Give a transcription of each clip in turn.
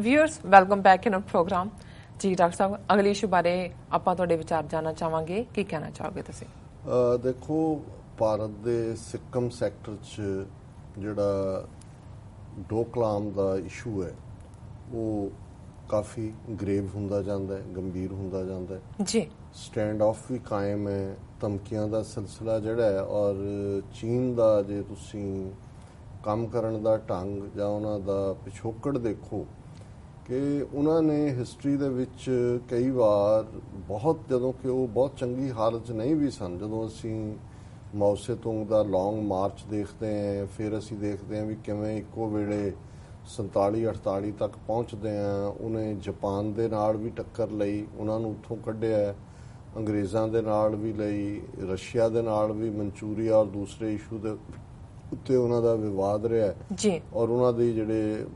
Viewers welcome back in a program ਜੀ doctor ਸਾਹਿਬ ਅਗਲੀ issue ਬਾਰੇ ਆਪਾਂ ਤੁਹਾਡੇ ਵਿਚਾਰ ਜਾਨਣਾ ਚਾਹਾਂਗੇ। ਕੀ ਕਹਿਣਾ ਚਾਹੋਗੇ ਤੁਸੀਂ? ਦੇਖੋ ਭਾਰਤ ਦੇ ਸਿੱਕਮ ਸੈਕਟਰ 'ਚ ਜਿਹੜਾ ਡੋਕਲਾਮ ਦਾ ਇਸ਼ੂ ਹੈ ਉਹ ਕਾਫੀ ਗ੍ਰੇਵ ਹੁੰਦਾ ਜਾਂਦਾ ਹੈ ਗੰਭੀਰ ਹੁੰਦਾ ਜਾਂਦਾ ਹੈ। ਜੀ। ਸਟੈਂਡ ਆਫ ਵੀ ਕਾਇਮ ਹੈ ਧਮਕੀਆਂ ਦਾ ਸਿਲਸਿਲਾ ਜਿਹੜਾ ਹੈ ਔਰ ਚੀਨ ਦਾ ਜੇ ਤੁਸੀਂ ਕੰਮ ਕਰਨ ਦਾ ਢੰਗ ਜਾਂ ਉਹਨਾਂ ਦਾ ਪਿਛੋਕੜ ਦੇਖੋ ਕਿ ਉਹਨਾਂ ਨੇ ਹਿਸਟਰੀ ਦੇ ਵਿੱਚ ਕਈ ਵਾਰ ਬਹੁਤ ਜਦੋਂ ਕਿ ਉਹ ਬਹੁਤ ਚੰਗੀ ਹਾਲਤ 'ਚ ਨਹੀਂ ਵੀ ਸਨ, ਜਦੋਂ ਅਸੀਂ ਮੌਸੇ ਤੁੰਗ ਦਾ ਲੌਂਗ ਮਾਰਚ ਦੇਖਦੇ ਹਾਂ, ਫਿਰ ਅਸੀਂ ਦੇਖਦੇ ਹਾਂ ਵੀ ਕਿਵੇਂ ਇੱਕੋ ਵੇਲੇ 47 48 ਤੱਕ ਪਹੁੰਚਦੇ ਆ ਉਹਨੇ ਜਾਪਾਨ ਦੇ ਨਾਲ ਵੀ ਟੱਕਰ ਲਈ, ਉਹਨਾਂ ਨੂੰ ਉੱਥੋਂ ਕੱਢਿਆ, ਅੰਗਰੇਜ਼ਾਂ ਦੇ ਨਾਲ ਵੀ ਲਈ, ਰਸ਼ੀਆ ਦੇ ਨਾਲ ਵੀ, ਮਨਚੂਰੀਆ ਔਰ ਦੂਸਰੇ ਇਸ਼ੂ ਦੇ ਉੱਤੇ ਉਹਨਾਂ ਦਾ ਵਿਵਾਦ ਰਿਹਾ ਜੀ। ਔਰ ਉਹਨਾਂ ਦੇ ਜਿਹੜੇ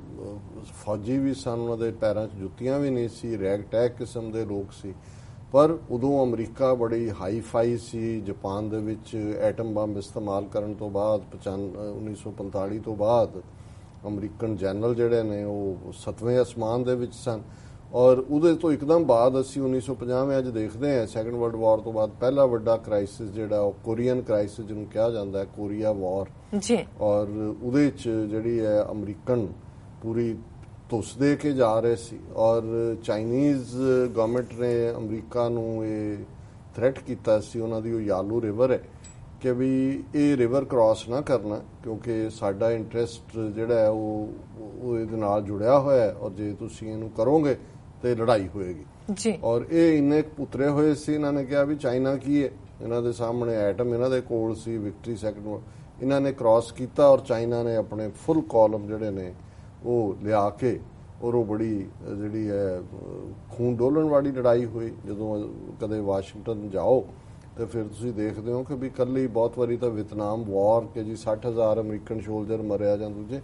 ਫੌਜੀ ਵੀ ਸਨ ਉਹਨਾਂ ਦੇ ਪੈਰਾਂ 'ਚ ਜੁੱਤੀਆਂ ਵੀ ਨਹੀਂ ਸੀ ਰੈਗ ਟੈਗ ਕਿਸਮ ਦੇ ਲੋਕ ਸੀ। ਪਰ ਉਦੋਂ ਅਮਰੀਕਾ ਬੜੀ ਹਾਈ ਫਾਈ ਸੀ ਜਾਪਾਨ ਦੇ ਵਿੱਚ ਐਟਮ ਬੰਬ ਇਸਤੇਮਾਲ ਕਰਨ ਤੋਂ ਬਾਅਦ 95 1945 ਤੋਂ ਬਾਅਦ ਅਮਰੀਕਨ ਜਨਰਲ ਜਿਹੜੇ ਨੇ ਉਹ ਸਤਵੇਂ ਅਸਮਾਨ ਦੇ ਵਿੱਚ ਸਨ। ਔਰ ਉਹਦੇ ਤੋਂ ਇੱਕਦਮ ਬਾਅਦ ਅਸੀਂ 1950 ਵਿੱਚ ਅੱਜ ਦੇਖਦੇ ਹਾਂ ਸੈਕੰਡ ਵਰਲਡ ਵਾਰ ਤੋਂ ਬਾਅਦ ਪਹਿਲਾ ਵੱਡਾ ਕ੍ਰਾਈਸਿਸ ਜਿਹੜਾ ਉਹ ਕੋਰੀਅਨ ਕ੍ਰਾਈਸਿਸ ਜਿਹਨੂੰ ਕਿਹਾ ਜਾਂਦਾ ਹੈ ਕੋਰੀਆ ਵਾਰ ਜੀ। ਔਰ ਉਹਦੇ ਚ ਜਿਹੜੀ ਹੈ ਅਮਰੀਕਨ ਪੂਰੀ ਤੁਸ ਦੇ ਕੇ ਜਾ ਰਹੇ ਸੀ ਔਰ ਚਾਈਨੀਜ਼ ਗਵਰਨਮੈਂਟ ਨੇ ਅਮਰੀਕਾ ਨੂੰ ਇਹ ਥ੍ਰੈਟ ਕੀਤਾ ਸੀ ਉਹਨਾਂ ਦੀ ਉਹ ਯਾਲੂ ਰਿਵਰ ਹੈ ਕਿ ਵੀ ਇਹ ਰਿਵਰ ਕ੍ਰਾਸ ਨਾ ਕਰਨਾ ਕਿਉਂਕਿ ਸਾਡਾ ਇੰਟਰਸਟ ਜਿਹੜਾ ਹੈ ਉਹ ਉਹ ਇਹਦੇ ਨਾਲ ਜੁੜਿਆ ਹੋਇਆ ਹੈ ਔਰ ਜੇ ਤੁਸੀਂ ਇਹਨੂੰ ਕਰੋਗੇ ਤੇ ਲੜਾਈ ਹੋਏਗੀ। ਜੀ। ਔਰ ਇਹ ਇੰਨੇ ਪੁੱਤਰੇ ਹੋਏ ਸੀ ਇਹਨਾਂ ਨੇ ਕਿਹਾ ਵੀ ਚਾਈਨਾ ਕੀ ਹੈ ਇਹਨਾਂ ਦੇ ਸਾਹਮਣੇ ਐਟਮ ਇਹਨਾਂ ਦੇ ਕੋਲ ਸੀ ਵਿਕਟਰੀ ਸੈਕੰਡ ਇਹਨਾਂ ਨੇ ਕ੍ਰਾਸ ਕੀਤਾ ਔਰ ਚਾਈਨਾ ਨੇ ਆਪਣੇ ਫੁੱਲ ਕਾਲਮ ਜਿਹੜੇ ਨੇ ਉਹ ਲਿਆ ਕੇ ਔਰ ਉਹ ਬੜੀ ਜਿਹੜੀ ਹੈ ਖੂਨ ਡੋਲਣ ਵਾਲੀ ਲੜਾਈ ਹੋਈ। ਜਦੋਂ ਕਦੇ ਵਾਸ਼ਿੰਗਟਨ ਜਾਓ ਤੇ ਫਿਰ ਤੁਸੀਂ ਦੇਖਦੇ ਹੋ ਕਿ ਵੀ ਕੱਲੀ ਬਹੁਤ ਵਾਰੀ ਤਾਂ ਵਿਤਨਾਮ ਵਾਰ ਕਿ ਜੀ 60000 ਅਮਰੀਕਨ ਸੋਲਜਰ ਮਰਿਆ ਜਾਂ ਦੂਜੇ।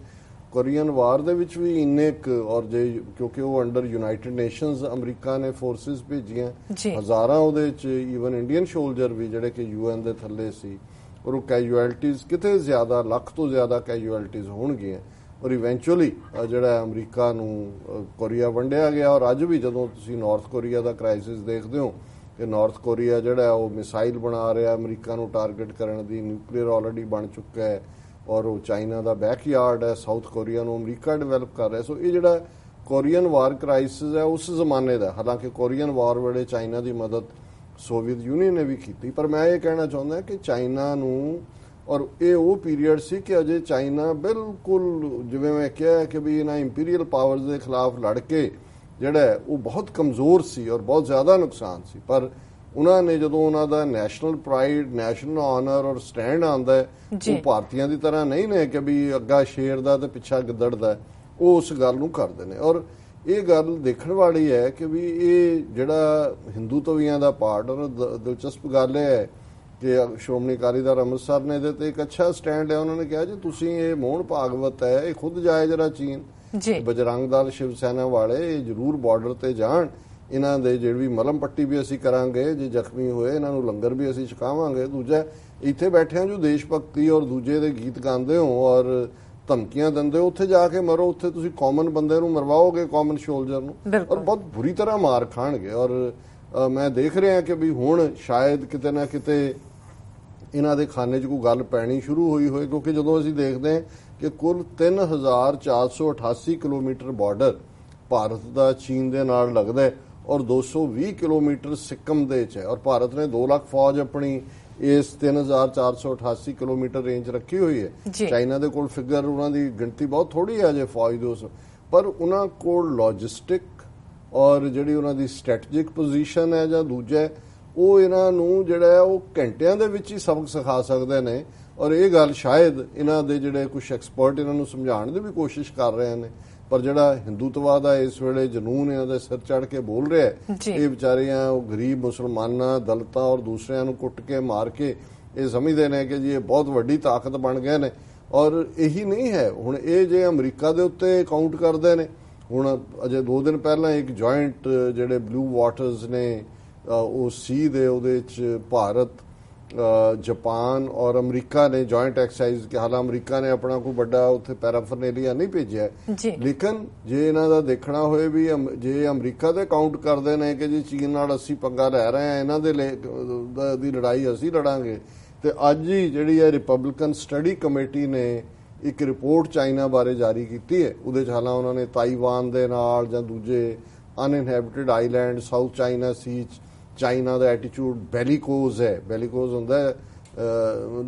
ਕੋਰੀਅਨ ਵਾਰ ਦੇ ਵਿੱਚ ਵੀ ਇੰਨੇ ਕੁ ਔਰ ਜੇ ਕਿਉਂਕਿ ਉਹ ਅੰਡਰ ਯੂਨਾਈਟਿਡ ਨੇਸ਼ਨਸ ਅਮਰੀਕਾ ਨੇ ਫੋਰਸਸ ਭੇਜੀਆਂ। ਹਜ਼ਾਰਾਂ ਉਹਦੇ ਚ ਈਵਨ ਇੰਡੀਅਨ ਸੋਲਜਰ ਵੀ ਜਿਹੜੇ ਕਿ ਯੂਐਨ ਦੇ ਥੱਲੇ ਸੀ ਔਰ ਉਹ ਕੈਜੂਅਲਟੀਜ਼ ਕਿਤੇ ਜ਼ਿਆਦਾ ਲੱਖ ਤੋਂ ਜ਼ਿਆਦਾ ਕੈਜੂਅਲਟੀਜ਼ ਹੋਣਗੀਆਂ ਔਰ ਇਵੈਂਚੁਅਲੀ ਜਿਹੜਾ ਅਮਰੀਕਾ ਨੂੰ ਕੋਰੀਆ ਵੰਡਿਆ ਗਿਆ ਔਰ ਅੱਜ ਵੀ ਜਦੋਂ ਤੁਸੀਂ ਨਾਰਥ ਕੋਰੀਆ ਦਾ ਕ੍ਰਾਈਸਿਸ ਦੇਖਦੇ ਹੋ ਕਿ ਨਾਰਥ ਕੋਰੀਆ ਜਿਹੜਾ ਉਹ ਮਿਸਾਈਲ ਬਣਾ ਰਿਹਾ ਅਮਰੀਕਾ ਨੂੰ ਟਾਰਗੇਟ ਕਰਨ ਦੀ ਨਿਊਕਲੀਅਰ ਆਲਰੇਡੀ ਬਣ ਚੁੱਕਾ ਹੈ ਔਰ ਉਹ ਚਾਈਨਾ ਦਾ ਬੈਕਯਾਰਡ ਹੈ, ਸਾਊਥ ਕੋਰੀਆ ਨੂੰ ਅਮਰੀਕਾ ਡਿਵੈਲਪ ਕਰ ਰਿਹਾ ਸੋ ਇਹ ਜਿਹੜਾ ਕੋਰੀਅਨ ਵਾਰ ਕ੍ਰਾਈਸਿਸ ਹੈ, ਉਸ ਜ਼ਮਾਨੇ ਦਾ ਹਾਲਾਂਕਿ ਕੋਰੀਅਨ ਵਾਰ ਵੇਲੇ ਚਾਈਨਾ ਦੀ ਮਦਦ ਸੋਵੀਅਤ ਯੂਨੀਅਨ ਨੇ ਵੀ ਕੀਤੀ, ਪਰ ਮੈਂ ਇਹ ਕਹਿਣਾ ਚਾਹੁੰਦਾ ਕਿ ਚਾਈਨਾ ਨੂੰ ਔਰ ਇਹ ਉਹ ਪੀਰੀਅਡ ਸੀ ਕਿ ਅਜੇ ਚਾਈਨਾ ਬਿਲਕੁਲ ਜਿਵੇਂ ਮੈਂ ਕਿਹਾ ਕਿ ਵੀ ਇਹਨਾਂ ਇੰਪੀਰੀਅਲ ਪਾਵਰਸ ਦੇ ਖਿਲਾਫ ਲੜ ਕੇ ਜਿਹੜਾ ਉਹ ਬਹੁਤ ਕਮਜ਼ੋਰ ਸੀ ਔਰ ਬਹੁਤ ਜ਼ਿਆਦਾ ਨੁਕਸਾਨ ਸੀ। ਪਰ ਉਹਨਾਂ ਨੇ ਜਦੋਂ ਉਹਨਾਂ ਦਾ ਨੈਸ਼ਨਲ ਪ੍ਰਾਈਡ ਨੈਸ਼ਨਲ ਆਨਰ ਔਰ ਸਟੈਂਡ ਆਂਦਾ ਹੈ ਜੀ। ਉਹ ਭਾਰਤੀਆਂ ਦੀ ਤਰ੍ਹਾਂ ਨਹੀਂ ਨੇ ਕਿ ਵੀ ਅੱਗਾ ਸ਼ੇਰ ਦਾ ਤੇ ਪਿੱਛਾ ਗਿੱਦੜ ਦਾ ਹੈ। ਉਹ ਉਸ ਗੱਲ ਨੂੰ ਕਰਦੇ ਨੇ ਔਰ ਇਹ ਗੱਲ ਦੇਖਣ ਵਾਲੀ ਹੈ ਕਿ ਵੀ ਇਹ ਜਿਹੜਾ ਹਿੰਦੂਤਵੀਆਂ ਦਾ ਪਾਰਟ ਔਰ ਦਿਲਚਸਪ ਗੱਲ ਹੈ ਕਿ ਸ਼੍ਰੋਮਣੀ ਅਕਾਲੀ ਦਲ ਅੰਮ੍ਰਿਤਸਰ ਨੇ ਇਹਦੇ ਤੇ ਇੱਕ ਅੱਛਾ ਸਟੈਂਡ ਲਿਆ ਉਹਨਾਂ ਨੇ ਕਿਹਾ ਜੀ ਤੁਸੀਂ ਇਹ ਮੋਹਨ ਭਾਗਵਤ ਹੈ ਇਹ ਖੁਦ ਜਾਏ ਜਰਾ ਚੀਨ ਜੀ ਬਜਰੰਗ ਦਲ ਸ਼ਿਵ ਸੈਨਾ ਵਾਲੇ ਇਹ ਜ਼ਰੂਰ ਬਾਰਡਰ ਤੇ ਜਾਣ ਇਹਨਾਂ ਦੇ ਜਿਹੜੀ ਮਲਮ ਪੱਟੀ ਵੀ ਅਸੀਂ ਕਰਾਂਗੇ ਜੇ ਜ਼ਖਮੀ ਹੋਏ ਇਹਨਾਂ ਨੂੰ ਲੰਗਰ ਵੀ ਅਸੀਂ ਛਕਾਵਾਂਗੇ। ਦੂਜਾ ਇੱਥੇ ਬੈਠਿਆਂ ਜੋ ਦੇਸ਼ ਭਗਤੀ ਔਰ ਦੂਜੇ ਦੇ ਗੀਤ ਗਾਉਂਦੇ ਹੋ ਔਰ ਧਮਕੀਆਂ ਦਿੰਦੇ ਹੋ ਉੱਥੇ ਜਾ ਕੇ ਮਰੋ ਉੱਥੇ ਤੁਸੀਂ ਕਾਮਨ ਬੰਦੇ ਨੂੰ ਮਰਵਾਓਗੇ ਕਾਮਨ ਸੋਲਜਰ ਨੂੰ। ਔਰ ਬਹੁਤ ਬੁਰੀ ਤਰ੍ਹਾਂ ਮਾਰ ਖਾਣਗੇ। ਔਰ ਮੈਂ ਦੇਖ ਰਿਹਾ ਕਿ ਵੀ ਹੁਣ ਸ਼ਾਇਦ ਕਿਤੇ ਨਾ ਕਿਤੇ ਇਹਨਾਂ ਦੇ ਖਾਨੇ 'ਚ ਕੋਈ ਗੱਲ ਪੈਣੀ ਸ਼ੁਰੂ ਹੋਈ ਹੋਏ ਕਿਉਂਕਿ ਜਦੋਂ ਅਸੀਂ ਦੇਖਦੇ ਹਾਂ ਕਿ ਕੁੱਲ 3488 ਕਿਲੋਮੀਟਰ ਬਾਰਡਰ ਭਾਰਤ ਦਾ ਚੀਨ ਦੇ ਨਾਲ ਲੱਗਦਾ ਹੈ ਔਰ 220 ਕਿਲੋਮੀਟਰ ਸਿੱਕਮ ਦੇ 'ਚ ਹੈ। ਔਰ ਭਾਰਤ ਨੇ 2 ਲੱਖ ਫੌਜ ਆਪਣੀ ਇਸ 3488 ਕਿਲੋਮੀਟਰ ਰੇਂਜ ਰੱਖੀ ਹੋਈ ਹੈ। ਚਾਈਨਾ ਦੇ ਕੋਲ ਫਿਗਰ ਉਹਨਾਂ ਦੀ ਗਿਣਤੀ ਬਹੁਤ ਥੋੜੀ ਹੈ ਜੇ ਫੌਜ ਦੇ ਪਰ ਉਹਨਾਂ ਕੋਲ ਲੌਜਿਸਟਿਕ ਔਰ ਜਿਹੜੀ ਉਹਨਾਂ ਦੀ ਸਟ੍ਰੈਟੇਜਿਕ ਪੋਜੀਸ਼ਨ ਹੈ ਜਾਂ ਦੂਜਾ ਉਹ ਇਹਨਾਂ ਨੂੰ ਜਿਹੜਾ ਉਹ ਘੰਟਿਆਂ ਦੇ ਵਿੱਚ ਹੀ ਸਬਕ ਸਿਖਾ ਸਕਦੇ ਨੇ। ਔਰ ਇਹ ਗੱਲ ਸ਼ਾਇਦ ਇਹਨਾਂ ਦੇ ਜਿਹੜੇ ਕੁਝ ਐਕਸਪਰਟ ਇਹਨਾਂ ਨੂੰ ਸਮਝਾਉਣ ਦੀ ਵੀ ਕੋਸ਼ਿਸ਼ ਕਰ ਰਹੇ ਨੇ। ਪਰ ਜਿਹੜਾ ਹਿੰਦੂਤਵਾ ਦਾ ਇਸ ਵੇਲੇ ਜਨੂਨ ਇਹਨਾਂ ਦੇ ਸਿਰ ਚੜ ਕੇ ਬੋਲ ਰਿਹਾ। ਇਹ ਵਿਚਾਰੀਆਂ ਉਹ ਗਰੀਬ ਮੁਸਲਮਾਨਾਂ ਦਲਤਾਂ ਔਰ ਦੂਸਰਿਆਂ ਨੂੰ ਕੁੱਟ ਕੇ ਮਾਰ ਕੇ ਇਹ ਸਮਝਦੇ ਨੇ ਕਿ ਜੀ ਇਹ ਬਹੁਤ ਵੱਡੀ ਤਾਕਤ ਬਣ ਗਏ ਨੇ ਔਰ ਇਹੀ ਨਹੀਂ ਹੈ ਹੁਣ ਇਹ ਜੇ ਅਮਰੀਕਾ ਦੇ ਉੱਤੇ ਕਾਊਂਟ ਕਰਦੇ ਨੇ ਹੁਣ ਅਜੇ 2 ਦਿਨ ਪਹਿਲਾਂ ਇੱਕ ਜੁਆਇੰਟ ਜਿਹੜੇ ਬਲੂ ਵਾਟਰਸ ਨੇ ਉਹ ਸੀ ਦੇ ਉਹਦੇ ਚ ਭਾਰਤ ਜਾਪਾਨ ਔਰ ਅਮਰੀਕਾ ਨੇ ਜੁਆਇੰਟ ਐਕਸਰਸਾਈਜ਼ ਕਿ ਹਾਲਾਂ ਅਮਰੀਕਾ ਨੇ ਆਪਣਾ ਕੋਈ ਵੱਡਾ ਉੱਥੇ ਪੈਰਾਫਰਨੇਲੀਆ ਨਹੀਂ ਭੇਜਿਆ। ਲੇਕਿਨ ਜੇ ਇਹਨਾਂ ਦਾ ਦੇਖਣਾ ਹੋਏ ਵੀ ਜੇ ਅਮਰੀਕਾ ਤੇ ਕਾਊਂਟ ਕਰਦੇ ਨੇ ਕਿ ਜੀ ਚੀਨ ਨਾਲ ਅਸੀਂ ਪੰਗਾ ਲੈ ਰਹੇ ਆ ਇਹਨਾਂ ਦੇ ਦਾ- ਦੀ ਲੜਾਈ ਅਸੀਂ ਲੜਾਂਗੇ। ਤੇ ਅੱਜ ਹੀ ਜਿਹੜੀ ਹੈ ਰਿਪਬਲਿਕਨ ਸਟੱਡੀ ਕਮੇਟੀ ਨੇ ਇੱਕ ਰਿਪੋਰਟ ਚਾਈਨਾ ਬਾਰੇ ਜਾਰੀ ਕੀਤੀ ਹੈ। ਉਹਦੇ ਚ ਹਾਲਾਂ ਉਹਨਾਂ ਨੇ ਤਾਈਵਾਨ ਦੇ ਨਾਲ ਜਾਂ ਦੂਜੇ uninhabited island South China Sea ਚ ਚਾਈਨਾ ਦਾ ਐਟੀਟਿਊਡ ਬੈਲੀਕੋਜ਼ ਹੈ। ਬੈਲੀਕੋਜ਼ ਹੁੰਦਾ ਹੈ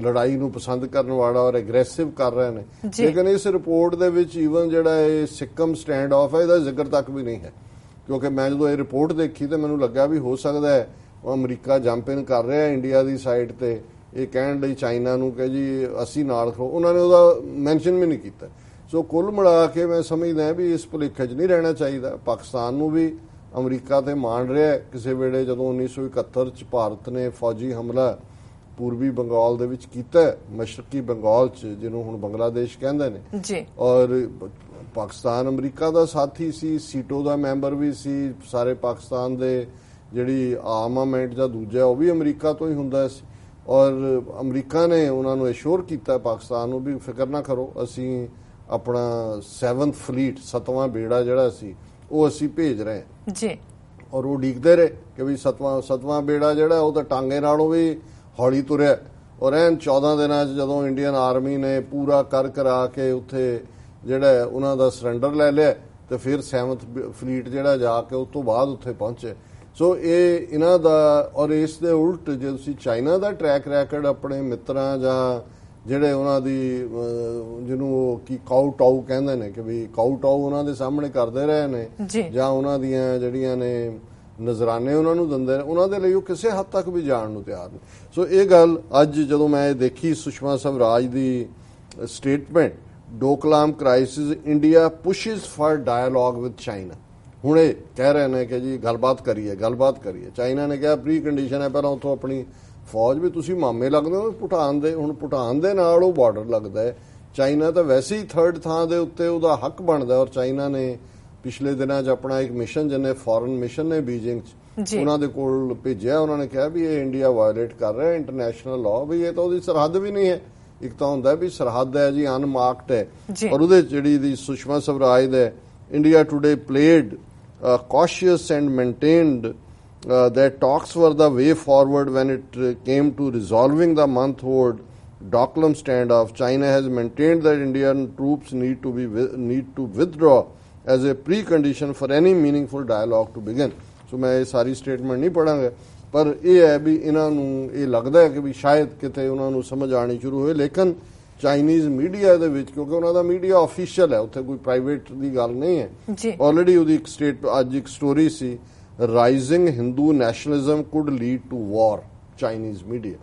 ਲੜਾਈ ਨੂੰ ਪਸੰਦ ਕਰਨ ਵਾਲਾ ਔਰ ਐਗਰੈਸਿਵ ਕਰ ਰਹੇ ਨੇ। ਲੇਕਿਨ ਇਸ ਰਿਪੋਰਟ ਦੇ ਵਿੱਚ ਈਵਨ ਜਿਹੜਾ ਇਹ ਸਿੱਕਮ ਸਟੈਂਡ ਆਫ ਹੈ ਇਹਦਾ ਜ਼ਿਕਰ ਤੱਕ ਵੀ ਨਹੀਂ ਹੈ। ਕਿਉਂਕਿ ਮੈਂ ਜਦੋਂ ਇਹ ਰਿਪੋਰਟ ਦੇਖੀ ਤੇ ਮੈਨੂੰ ਲੱਗਾ ਵੀ ਹੋ ਸਕਦਾ ਹੈ ਉਹ ਅਮਰੀਕਾ ਜੰਪ ਇਨ ਕਰ ਰਿਹਾ ਇੰਡੀਆ ਦੀ ਸਾਈਡ ਤੇ। ਇਹ ਕਹਿਣ ਲਈ ਚਾਈਨਾ ਨੂੰ ਕਿ ਜੀ ਅਸੀਂ ਨਾਲ ਖੜੋ। ਉਹਨਾਂ ਨੇ ਉਹਦਾ ਮੈਂਸ਼ਨ ਵੀ ਨਹੀਂ ਕੀਤਾ। ਸੋ ਕੁੱਲ ਮਿਲਾ ਕੇ ਮੈਂ ਸਮਝਦਾ ਵੀ ਇਸ ਭੁਲੇਖੇ 'ਚ ਨਹੀਂ ਰਹਿਣਾ ਚਾਹੀਦਾ। ਪਾਕਿਸਤਾਨ ਨੂੰ ਵੀ ਅਮਰੀਕਾ ਤੇ ਮਾਣ ਰਿਹਾ। ਕਿਸੇ ਵੇਲੇ ਜਦੋਂ 1971 ਚ ਭਾਰਤ ਨੇ ਫੌਜੀ ਹਮਲਾ ਪੂਰਬੀ ਬੰਗਾਲ ਦੇ ਵਿੱਚ ਕੀਤਾ ਮਸ਼ਰਕੀ ਬੰਗਾਲ ਚ ਜਿਹਨੂੰ ਹੁਣ ਬੰਗਲਾਦੇਸ਼ ਕਹਿੰਦੇ ਨੇ। ਜੀ। ਔਰ ਪਾਕਿਸਤਾਨ ਅਮਰੀਕਾ ਦਾ ਸਾਥੀ ਸੀ ਸੀਟੋ ਦਾ ਮੈਂਬਰ ਵੀ ਸੀ ਸਾਰੇ ਪਾਕਿਸਤਾਨ ਦੇ ਜਿਹੜੀ ਆਰਮਾਮੈਂਟ ਜਾਂ ਦੂਜਾ ਉਹ ਵੀ ਅਮਰੀਕਾ ਤੋਂ ਹੀ ਹੁੰਦਾ ਸੀ। ਔਰ ਅਮਰੀਕਾ ਨੇ ਉਹਨਾਂ ਨੂੰ ਅਸ਼ੋਰ ਕੀਤਾ ਪਾਕਿਸਤਾਨ ਨੂੰ ਵੀ ਫਿਕਰ ਨਾ ਕਰੋ ਅਸੀਂ ਆਪਣਾ 7th ਫਲੀਟ ਸਤਵਾਂ ਬੇੜਾ ਜਿਹੜਾ ਸੀ ਉਹ ਅਸੀਂ ਭੇਜ ਰਹੇ ਜੀ। ਔਰ ਉਹ ਡੀਕਦੇ ਰਹੇ ਕਿ ਵੀ ਸਤਵਾਂ ਸਤਵਾਂ ਬੇੜਾ ਜਿਹੜਾ ਉਹ ਤਾਂ ਟਾਂਗੇ ਨਾਲੋਂ ਵੀ ਹੌਲੀ ਤੁਰਿਆ। ਔਰ ਐਨ 14 ਦਿਨਾਂ 'ਚ ਜਦੋਂ ਇੰਡੀਅਨ ਆਰਮੀ ਨੇ ਪੂਰਾ ਕਰ ਕਰਾ ਕੇ ਉੱਥੇ ਜਿਹੜਾ ਉਹਨਾਂ ਦਾ ਸਰੈਂਡਰ ਲੈ ਲਿਆ ਤੇ ਫਿਰ 7th ਫਲੀਟ ਜਿਹੜਾ ਜਾ ਕੇ ਉਸ ਤੋਂ ਬਾਅਦ ਉੱਥੇ ਪਹੁੰਚੇ। ਸੋ ਇਹ ਇਹਨਾਂ ਦਾ ਔਰ ਇਸ ਦੇ ਉਲਟ ਜੇ ਤੁਸੀਂ ਚਾਈਨਾ ਦਾ ਟਰੈਕ ਰੈਕੋਰਡ ਆਪਣੇ ਮਿੱਤਰਾਂ ਜਾਂ ਜਿਹੜੇ ਉਹਨਾਂ ਦੀ ਜਿਹਨੂੰ ਉਹ ਕੀ ਕਾਊ ਟਾਊ ਕਹਿੰਦੇ ਨੇ ਕਿ ਵੀ ਕਾਊ ਟਾਊ ਉਹਨਾਂ ਦੇ ਸਾਹਮਣੇ ਕਰਦੇ ਰਹੇ ਨੇ ਜੀ। ਉਹਨਾਂ ਦੀਆਂ ਜਿਹੜੀਆਂ ਨੇ ਨਜ਼ਰਾਨੇ ਉਹਨਾਂ ਨੂੰ ਦਿੰਦੇ ਨੇ ਉਹਨਾਂ ਦੇ ਲਈ ਉਹ ਕਿਸੇ ਹੱਦ ਤੱਕ ਵੀ ਜਾਣ ਨੂੰ ਤਿਆਰ ਨੇ ਸੋ ਇਹ ਗੱਲ ਅੱਜ ਜਦੋਂ ਮੈਂ ਇਹ ਦੇਖੀ ਸੁਸ਼ਮਾ ਸਵਰਾਜ ਦੀ statement Doklam crisis India pushes for dialogue with China ਹੁਣ ਇਹ ਕਹਿ ਰਹੇ ਨੇ ਕਿ ਜੀ ਗੱਲਬਾਤ ਕਰੀਏ ਗੱਲਬਾਤ ਕਰੀਏ। ਚਾਈਨਾ ਨੇ ਕਿਹਾ ਪ੍ਰੀ ਕੰਡੀਸ਼ਨ ਹੈ ਪਹਿਲਾਂ ਉੱਥੋਂ ਆਪਣੀ ਫੌਜ ਵੀ ਤੁਸੀਂ ਮਾਮੇ ਲੱਗਦੇ ਹੋ ਭੂਟਾਨ ਦੇ ਹੁਣ ਭੂਟਾਨ ਦੇ ਨਾਲ ਉਹ ਬਾਰਡਰ ਲੱਗਦਾ ਹੈ ਚਾਈਨਾ ਤਾਂ ਵੈਸੇ ਹੀ ਥਰਡ ਥਾਂ ਦੇ ਉੱਤੇ ਉਹਦਾ ਹੱਕ ਬਣਦਾ ਔਰ ਚਾਈਨਾ ਨੇ ਪਿਛਲੇ ਦਿਨਾਂ 'ਚ ਆਪਣਾ ਇੱਕ ਮਿਸ਼ਨ ਜਿਹਨੇ ਫੋਰਨ ਮਿਸ਼ਨ ਨੇ ਬੀਜਿੰਗ 'ਚ। ਉਹਨਾਂ ਦੇ ਕੋਲ ਭੇਜਿਆ ਉਹਨਾਂ ਨੇ ਕਿਹਾ ਵੀ ਇਹ ਇੰਡੀਆ ਵਾਇਲੇਟ ਕਰ ਰਿਹਾ ਇੰਟਰਨੈਸ਼ਨਲ ਲਾਅ ਵੀ ਇਹ ਤਾਂ ਉਹਦੀ ਸਰਹੱਦ ਵੀ ਨਹੀਂ ਹੈ ਇੱਕ ਤਾਂ ਹੁੰਦਾ ਵੀ ਸਰਹੱਦ ਹੈ ਜੀ ਅਨਮਾਰਕਡ ਹੈ। ਔਰ ਉਹਦੇ ਜਿਹੜੀ ਦੀ ਸੁਸ਼ਮਾ ਸਵਰਾਜ ਦਾ India Today played cautious and maintained uh, that talks were the way forward when it uh, came to resolving the month-old Doklam standoff. China has maintained that Indian troops need to be need to withdraw as a precondition for any meaningful dialogue to begin. So ਮੈਂ ਇਹ ਸਾਰੀ statement ਨਹੀਂ ਪੜਾਂਗਾ ਪਰ ਇਹ ਹੈ ਵੀ ਇਹਨਾਂ ਨੂੰ ਇਹ ਲੱਗਦਾ ਹੈ ਕਿ ਵੀ ਸ਼ਾਇਦ ਕਿਤੇ ਉਹਨਾਂ ਨੂੰ ਸਮਝ ਆਣੀ ਸ਼ੁਰੂ ਹੋਏ ਲੇਕਿਨ ਚਾਈਨੀਜ਼ ਮੀਡੀਆ ਦੇ ਵਿੱਚ ਕਿਉਂਕਿ ਉਹਨਾਂ ਦਾ ਮੀਡੀਆ ਆਫੀਸ਼ੀਅਲ ਹੈ ਉੱਥੇ ਕੋਈ ਪ੍ਰਾਈਵੇਟ ਦੀ ਗੱਲ ਨਹੀਂ ਹੈ ਆਲਰੇਡੀ ਉਹਦੀ ਇੱਕ ਸਟੇਟ ਅੱਜ ਇੱਕ ਸਟੋਰੀ ਸੀ rising Hindu nationalism could lead to war Chinese media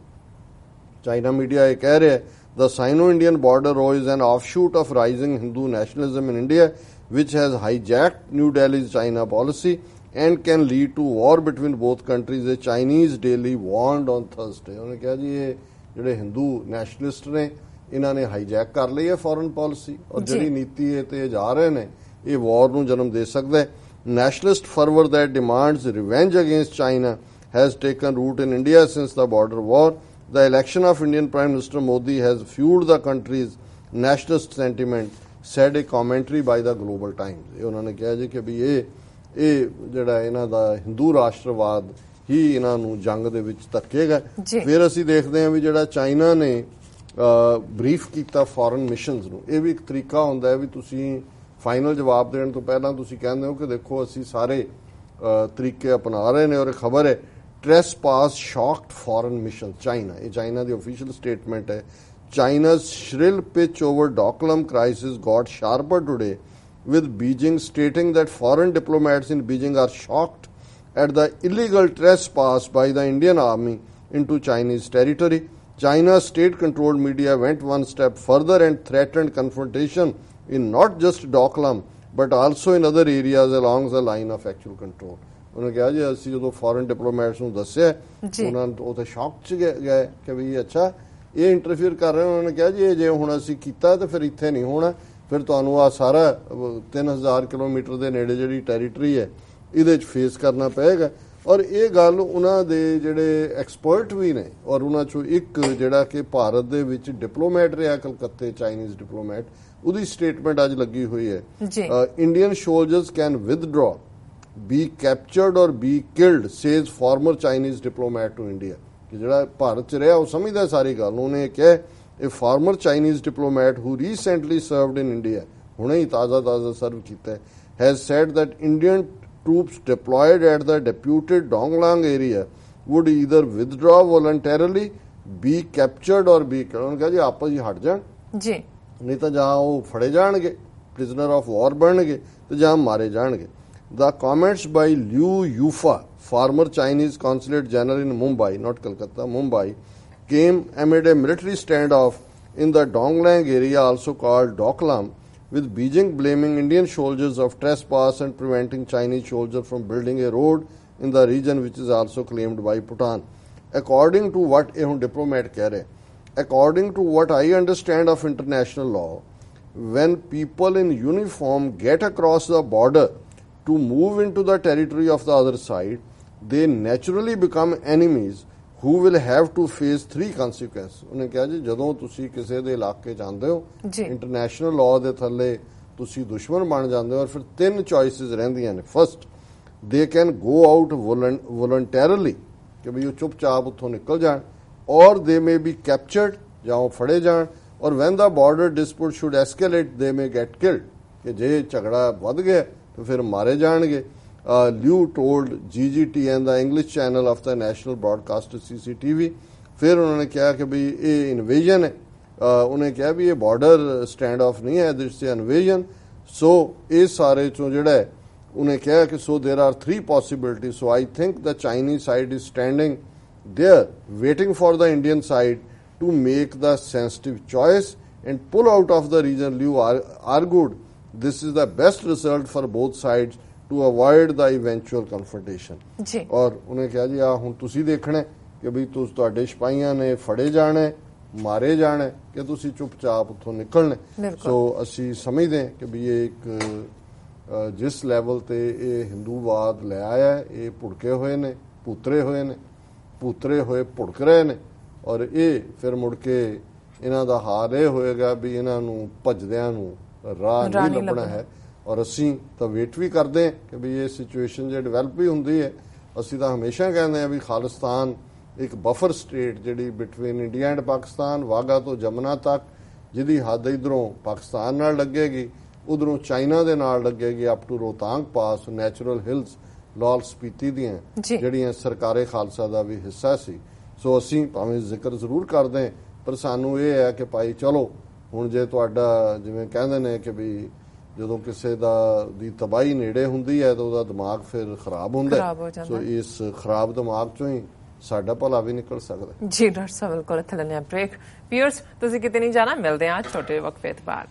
China media ਇਹ ਕਹਿ ਰਿਹਾ ਹੈ the Sino-Indian border row is an offshoot of rising Hindu nationalism in India which has hijacked New Delhi's China policy and can lead to war between both countries the Chinese daily warned on Thursday ਉਹਨੇ ਕਿਹਾ ਜੀ ਇਹ ਜਿਹੜੇ Hindu nationalist ਨੇ ਇਹਨਾਂ ਨੇ hijack ਕਰ ਲਈ ਹੈ ਫੋਰਨ ਪਾਲਿਸੀ ਔਰ। ਜਿਹੜੀ ਨੀਤੀ ਇਹ ਤੇ ਜਾ ਰਹੇ ਨੇ ਇਹ ਵਾਰ ਨੂੰ ਜਨਮ ਦੇ ਸਕਦਾ ਹੈ nationalist fervor that demands revenge against China has taken root in India since the border war. The election of Indian Prime Minister Modi has fueled the country's nationalist sentiment, said a commentary by the Global Times. ਇਹ ਉਹਨਾਂ ਨੇ ਕਿਹਾ ਜੀ ਕਿ ਵੀ ਇਹ ਇਹ ਜਿਹੜਾ ਇਹਨਾਂ ਦਾ ਹਿੰਦੂ ਰਾਸ਼ਟਰਵਾਦ ਹੀ ਇਹਨਾਂ ਨੂੰ ਜੰਗ ਦੇ ਵਿੱਚ ਧੱਕੇਗਾ। ਫਿਰ ਅਸੀਂ ਦੇਖਦੇ ਹਾਂ ਵੀ ਜਿਹੜਾ ਚਾਈਨਾ ਨੇ ਬਰੀਫ ਕੀਤਾ ਫੋਰਨ ਮਿਸ਼ਨਸ ਨੂੰ ਇਹ ਵੀ ਇੱਕ ਤਰੀਕਾ ਹੁੰਦਾ ਹੈ ਵੀ ਤੁਸੀਂ ਫਾਈਨਲ ਜਵਾਬ ਦੇਣ ਤੋਂ ਪਹਿਲਾਂ ਤੁਸੀਂ ਕਹਿੰਦੇ ਹੋ ਕਿ ਦੇਖੋ ਅਸੀਂ ਸਾਰੇ ਅ, ਤਰੀਕੇ ਅਪਣਾ ਰਹੇ ਨੇ ਔਰ ਇਹ ਖਬਰ ਹੈ trespass shocked foreign mission China ਇਹ ਚਾਈਨਾ ਦੀ ਅਫੀਸ਼ੀਅਲ ਸਟੇਟਮੈਂਟ ਹੈ China's shrill pitch over Doklam crisis got sharper today, with Beijing stating that foreign diplomats in Beijing are shocked at the illegal trespass by the Indian army into Chinese territory. China's state controlled media went one step further and threatened confrontation in not just Doklam but also in other areas along the line of actual control. ਉਹਨੇ ਕਿਹਾ ਜੀ ਅਸੀਂ ਜਦੋਂ foreign diplomats ਨੂੰ ਦੱਸਿਆ। ਉਹਨਾਂ ਨੂੰ ਉਹ ਤਾਂ ਸ਼ੌਕ ਚ ਗਏ ਕਿ ਵੀ ਅੱਛਾ ਇਹ ਇੰਟਰਫੇਅਰ ਕਰ ਰਹੇ। ਉਹਨਾਂ ਨੇ ਕਿਹਾ ਜੀ ਇਹ ਜੇ ਹੁਣ ਅਸੀਂ ਕੀਤਾ ਤਾਂ ਫਿਰ ਇੱਥੇ ਨਹੀਂ ਹੋਣਾ ਫਿਰ ਤੁਹਾਨੂੰ ਆ ਸਾਰਾ ਅਹ, 3000 ਕਿਲੋਮੀਟਰ ਦੇ ਨੇੜੇ ਜਿਹੜੀ ਟੈਰੀਟਰੀ ਹੈ ਇਹਦੇ ਚ ਫੇਸ ਕਰਨਾ ਪਏਗਾ ਔਰ ਇਹ ਗੱਲ ਉਹਨਾਂ ਦੇ ਜਿਹੜੇ ਐਕਸਪਰਟ ਵੀ ਨੇ ਔਰ ਉਹਨਾਂ ਚੋਂ ਇੱਕ ਜਿਹੜਾ ਕਿ ਭਾਰਤ ਦੇ ਵਿੱਚ ਡਿਪਲੋਮੈਟ ਰਿਹਾ ਕਲਕੱਤੇ ਚਾਈਨੀਜ਼ ਡਿਪਲੋਮੈਟ ਉਹਦੀ ਸਟੇਟਮੈਂਟ ਅੱਜ ਲੱਗੀ ਹੋਈ ਹੈ। Indian soldiers can withdraw be captured or be killed says former Chinese diplomat to India ਕਿ ਜਿਹੜਾ ਭਾਰਤ ਚ ਰਿਹਾ ਉਹ ਸਮਝਦਾ ਸਾਰੀ ਗੱਲ ਨੂੰ। ਉਹਨੇ ਕਿਹਾ ਇਹ former Chinese diplomat who recently served in India ਹੁਣੇ ਹੀ ਤਾਜ਼ਾ ਤਾਜ਼ਾ ਸਰਵ ਕੀਤਾ has said that Indian troops deployed at the deputed Donglang area would either withdraw voluntarily, be captured or be killed. उन्होंने कहा जी आपस ही हट जान जी। नहीं तो जहाँ वो फड़े जाएंगे प्रिजनर ऑफ वॉर बनेंगे तो जहाँ मारे जाएंगे। The comments by Liu Yufa, former Chinese consulate general in Mumbai, not Calcutta, Mumbai, came amid a military standoff in the Donglang area, also called Doklam, with Beijing blaming Indian soldiers of trespass and preventing Chinese soldiers from building a road in the region which is also claimed by Bhutan. According to what a diplomat kare, according to what I understand of international law, when people in uniform get across the border to move into the territory of the other side, they naturally become enemies who will have to face three consequences. ਉਹਨੇ ਕਿਹਾ ਜੀ ਜਦੋਂ ਤੁਸੀਂ ਕਿਸੇ ਦੇ ਇਲਾਕੇ ਜਾਂਦੇ ਹੋ। ਇੰਟਰਨੈਸ਼ਨਲ ਲਾਅ ਦੇ ਥੱਲੇ ਤੁਸੀਂ ਦੁਸ਼ਮਣ ਬਣ ਜਾਂਦੇ ਹੋ ਔਰ ਫਿਰ ਤਿੰਨ ਚੋਇਸਸ ਰਹਿੰਦੀਆਂ ਨੇ first they can go out ਵੋਲੰਟੈਰਲੀ ਕਿ ਵੀ ਉਹ ਚੁੱਪਚਾਪ ਉੱਥੋਂ ਨਿਕਲ ਜਾਣ ਔਰ ਦੇ ਮੇ ਬੀ ਕੈਪਚਰਡ ਜਾਂ ਉਹ ਫੜੇ ਜਾਣ or when the border dispute should escalate they may get killed ਕਿ ਜੇ ਝਗੜਾ ਵੱਧ ਗਿਆ ਤਾਂ ਫਿਰ ਮਾਰੇ ਜਾਣਗੇ Liu told CGTN the English channel of the national broadcaster CCTV ਫਿਰ ਉਹਨਾਂ ਨੇ ਕਿਹਾ ਕਿ ਵੀ ਇਹ ਇਨਵੇਜਨ ਹੈ ਅ, ਉਹਨੇ ਕਿਹਾ ਵੀ ਇਹ ਬਾਰਡਰ ਸਟੈਂਡ ਆਫ ਨਹੀਂ ਹੈ ਦਿਸ ਇਜ਼ ਇਨਵੇਜਨ ਸੋ ਇਹ ਸਾਰੇ ਚੋਂ ਜਿਹੜਾ ਹੈ ਉਹਨੇ ਕਿਹਾ ਕਿ so there are three possibility so I think the Chinese side is standing there waiting for the Indian side to make the sensitive choice and pull out of the region. Liu ar- argued this is the best result for both sides to avoid the eventual confrontation. ਜੀ ਔਰ ਉਹਨੇ ਕਿਹਾ ਜੀ ਆ ਹੁਣ ਤੁਸੀਂ ਦੇਖਣਾ ਕਿ ਵੀ ਤੁਸੀਂ ਤੁਹਾਡੇ ਸਿਪਾਹੀਆਂ ਨੇ ਫੜੇ ਜਾਣੇ ਮਾਰੇ ਜਾਣੇ ਕਿ ਤੁਸੀਂ ਚੁੱਪਚਾਪ ਉੱਥੋਂ ਨਿਕਲਣੇ। ਸੋ ਅਸੀਂ ਸਮਝਦੇ ਕਿ ਵੀ ਇਹ ਇੱਕ ਜਿਸ ਲੈਵਲ ਤੇ ਇਹ ਹਿੰਦੂਵਾਦ ਲੈ ਆਇਆ ਇਹ ਭੁੜਕੇ ਹੋਏ ਨੇ ਪੁੱਤਰੇ ਹੋਏ ਨੇ ਪੁੱਤਰੇ ਹੋਏ ਭੁੜਕ ਰਹੇ ਨੇ ਔਰ ਇਹ ਫਿਰ ਮੁੜ ਕੇ ਇਹਨਾਂ ਦਾ ਹਾਲ ਇਹ ਹੋਏਗਾ ਵੀ ਇਹਨਾਂ ਨੂੰ ਭੱਜਦਿਆਂ ਨੂੰ ਰਾਹ ਨਹੀਂ ਲੱਭਣਾ। ਹੈ ਔਰ ਅਸੀਂ ਤਾਂ ਵੇਟ ਵੀ ਕਰਦੇ ਹਾਂ ਕਿ ਵੀ ਇਹ ਸਿਚੁਏਸ਼ਨ ਜੇ ਡਿਵੈਲਪ ਵੀ ਹੁੰਦੀ ਹੈ ਅਸੀਂ ਤਾਂ ਹਮੇਸ਼ਾ ਕਹਿੰਦੇ ਹਾਂ ਵੀ ਖਾਲਿਸਤਾਨ ਇੱਕ ਬਫਰ ਸਟੇਟ ਜਿਹੜੀ between India and Pakistan Wagah ਤੋਂ ਜਮਨਾ ਤੱਕ ਜਿਹਦੀ ਹੱਦ ਇਧਰੋਂ ਪਾਕਿਸਤਾਨ ਨਾਲ ਲੱਗੇਗੀ ਉਧਰੋਂ ਚਾਈਨਾ ਦੇ ਨਾਲ ਲੱਗੇਗੀ up to Rohtang pass natural hills Lahaul Spiti ਦੀਆਂ। ਜਿਹੜੀਆਂ ਸਰਕਾਰੇ ਖਾਲਸਾ ਦਾ ਵੀ ਹਿੱਸਾ ਸੀ ਸੋ ਅਸੀਂ ਭਾਵੇਂ ਜ਼ਿਕਰ ਜ਼ਰੂਰ ਕਰਦੇ ਹਾਂ, ਪਰ ਸਾਨੂੰ ਇਹ ਹੈ ਕਿ ਭਾਈ ਚਲੋ ਹੁਣ ਜੇ ਤੁਹਾਡਾ ਜਿਵੇਂ ਕਹਿੰਦੇ ਨੇ ਕਿ ਵੀ ਜਦੋਂ ਕਿਸੇ ਦਾ ਦੀ ਤਬਾਹੀ ਨੇੜੇ ਹੁੰਦੀ ਹੈ ਤਾਂ ਉਹਦਾ ਦਿਮਾਗ ਫਿਰ ਖਰਾਬ ਹੁੰਦਾ ਸੋ। ਇਸ ਖਰਾਬ ਦਿਮਾਗ ਚੋਂ ਹੀ ਸਾਡਾ ਭਲਾ ਵੀ ਨਿਕਲ ਸਕਦਾ। ਜੀ ਡਾਕਟਰ ਸਾਹਿਬ ਬਿਲਕੁਲ ਇੱਥੇ ਲੈਣੇ ਬ੍ਰੇਕ ਵੀਅਰਸ ਤੁਸੀਂ ਕਿਤੇ ਨਹੀਂ ਜਾਣਾ ਮਿਲਦੇ ਆ ਛੋਟੇ ਵਕਫੇ ਤੋਂ ਬਾਅਦ